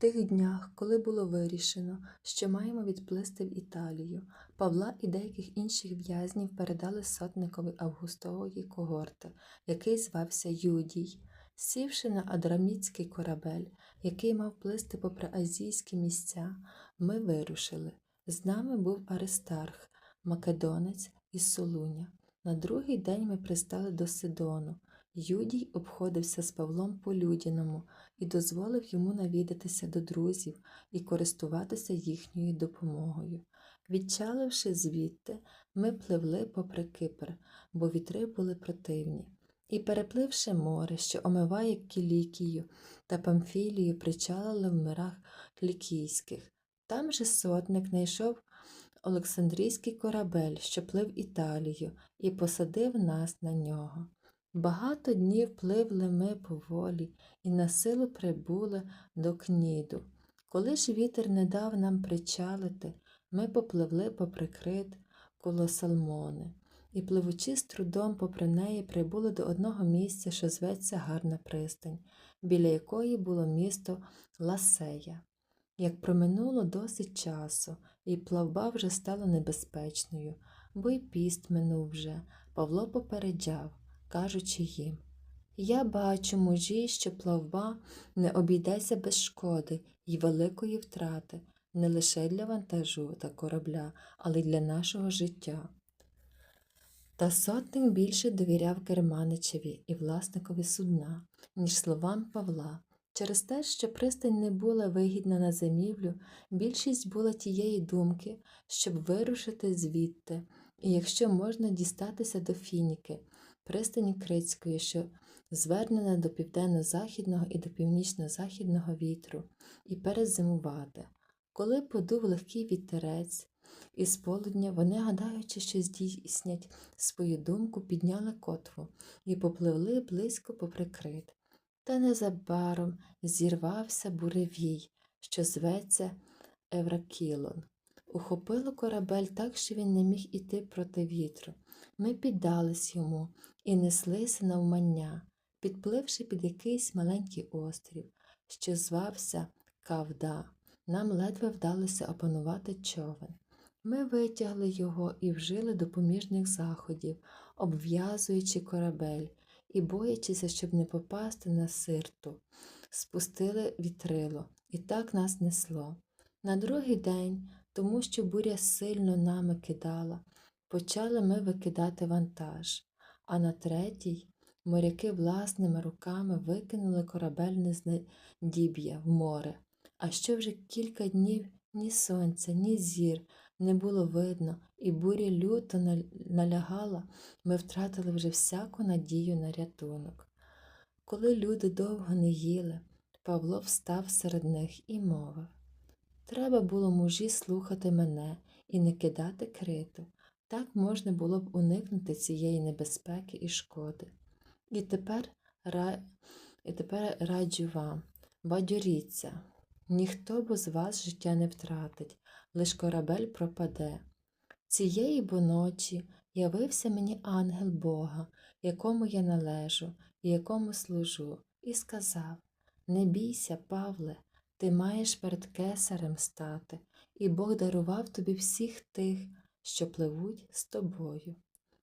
тих днях, коли було вирішено, що маємо відплисти в Італію, Павла і деяких інших в'язнів передали сотникові Августової когорти, який звався Юдій. Сівши на адрамітський корабель, який мав плисти попри азійські місця, ми вирушили. З нами був Аристарх, македонець із Солуня. На другий день ми пристали до Сидону. Юдій обходився з Павлом по людяному і дозволив йому навідатися до друзів і користуватися їхньою допомогою. Відчаливши звідти, ми пливли попри Кипр, бо вітри були противні. І, перепливши море, що омиває Кілікію та Памфілію, причалили в мирах Лікійських. Там же сотник знайшов Олександрійський корабель, що плив Італію, і посадив нас на нього. Багато днів пливли ми поволі і на силу прибули до Кніду. Коли ж вітер не дав нам причалити, ми попливли попри крит коло Салмони, і, пливучи з трудом попри неї, прибули до одного місця, що зветься Гарна пристань, біля якої було місто Ласея. Як проминуло досить часу, і плавба вже стала небезпечною, бо й піст минув вже, Павло попереджав, кажучи їм Я бачу, мужі, що плавба не обійдеться без шкоди й великої втрати, не лише для вантажу та корабля, але й для нашого життя. Та сотник більше довіряв керманичеві і власникові судна, ніж словам Павла. Через те, що пристань не була вигідна на зимівлю, більшість була тієї думки, щоб вирушити звідти, і якщо можна дістатися до Фініки, пристані Крицької, що звернена до південно-західного і до північно-західного вітру, і перезимувати. Коли подув легкий вітерець, із полудня вони, гадаючи, що здійснять свою думку, підняли котву і попливли близько попри крит. Та незабаром зірвався буревій, що зветься Евракілон. Ухопило корабель так, що він не міг іти проти вітру. Ми піддались йому і неслися навмання, підпливши під якийсь маленький острів, що звався Кавда. Нам ледве вдалося опанувати човен. Ми витягли його і вжили допоміжних заходів, обв'язуючи корабель і, боячися, щоб не попасти на сирту, спустили вітрило, і так нас несло. На другий день, тому що буря сильно нами кидала, почали ми викидати вантаж, а на третій моряки власними руками викинули корабельне знедіб'я в море. А що вже кілька днів ні сонця, ні зір не було видно, і буря люто налягала, ми втратили вже всяку надію на рятунок. Коли люди довго не їли, Павло встав серед них і мовив Треба було мужі слухати мене і не кидати криту. Так можна було б уникнути цієї небезпеки і шкоди. І тепер, і тепер раджу вам, бадьоріться, ніхто бо з вас життя не втратить, лиш корабель пропаде. Цієї бо ночі явився мені ангел Бога, якому я належу і якому служу, і сказав Не бійся, Павле, ти маєш перед кесарем стати, і Бог дарував тобі всіх тих, що пливуть з тобою.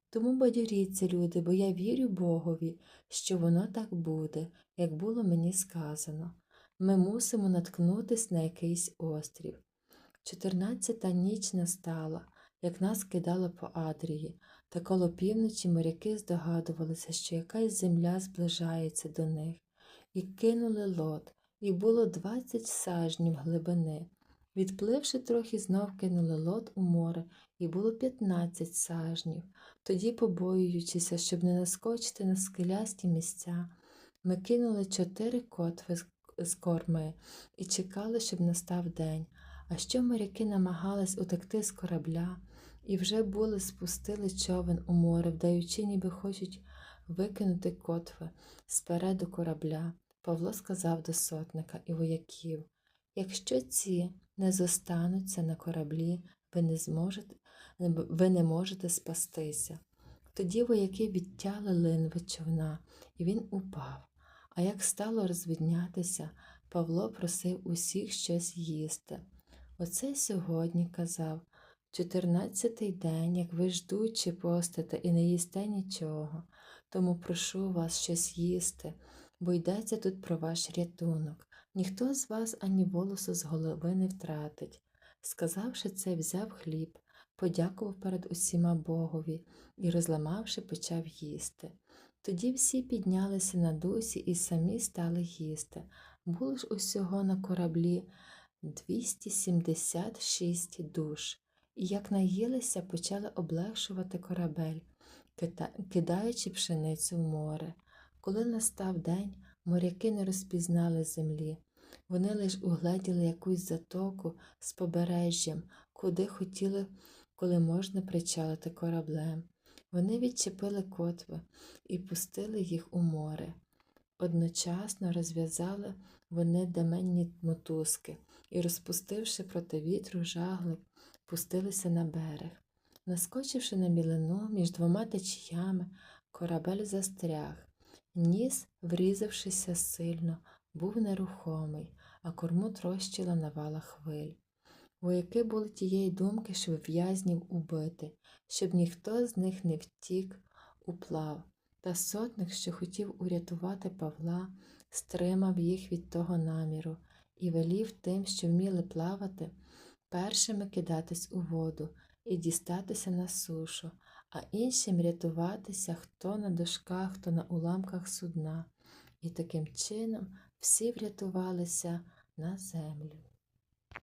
Тому бадьоріться, люди, бо я вірю Богові, що воно так буде, як було мені сказано. Ми мусимо наткнутись на якийсь острів. Чотирнадцята ніч настала, як нас кидало по Адрії, та коло півночі моряки здогадувалися, що якась земля зближається до них, і кинули лот, і було двадцять сажнів глибини. Відпливши трохи, знов кинули лот у море, і було п'ятнадцять сажнів. Тоді, побоюючися, щоб не наскочити на скелясті місця, ми кинули чотири котви з корми і чекали, щоб настав день. А що моряки намагались утекти з корабля, і вже були спустили човен у море, вдаючи, ніби хочуть викинути котви спереду корабля. Павло сказав до сотника і вояків якщо ці не зостануться на кораблі, ви не зможете, ви не можете спастися. Тоді вояки відтяли линви човна, і він упав. А як стало розвіднятися, Павло просив усіх щось їсти. Оце сьогодні казав чотирнадцятий день, як ви ждучи постите і не їсте нічого, тому прошу вас щось їсти, бо йдеться тут про ваш рятунок. Ніхто з вас ані волосу з голови не втратить. Сказавши це, взяв хліб, подякував перед усіма Богові і, розламавши, почав їсти. Тоді всі піднялися на дусі і самі стали їсти. Було ж усього на кораблі 276 душ, і як наїлися, почали облегшувати корабель, кидаючи пшеницю в море. Коли настав день, моряки не розпізнали землі. Вони лиш угледіли якусь затоку з побережжям, куди хотіли, коли можна причалити кораблем. Вони відчепили котви і пустили їх у море. Одночасно розв'язали вони деменні мотузки і, розпустивши проти вітру жаглик, пустилися на берег. Наскочивши на мілину між двома течіями, корабель застряг. Ніс, врізавшися сильно, був нерухомий, а корму трощила навала хвиль. Вояки були тієї думки, щоб в'язнів убити, щоб ніхто з них не втік уплав. Та сотник, що хотів урятувати Павла, стримав їх від того наміру і велів тим, що вміли плавати, першими кидатись у воду і дістатися на сушу, а іншим рятуватися хто на дошках, хто на уламках судна. І таким чином всі врятувалися на землю.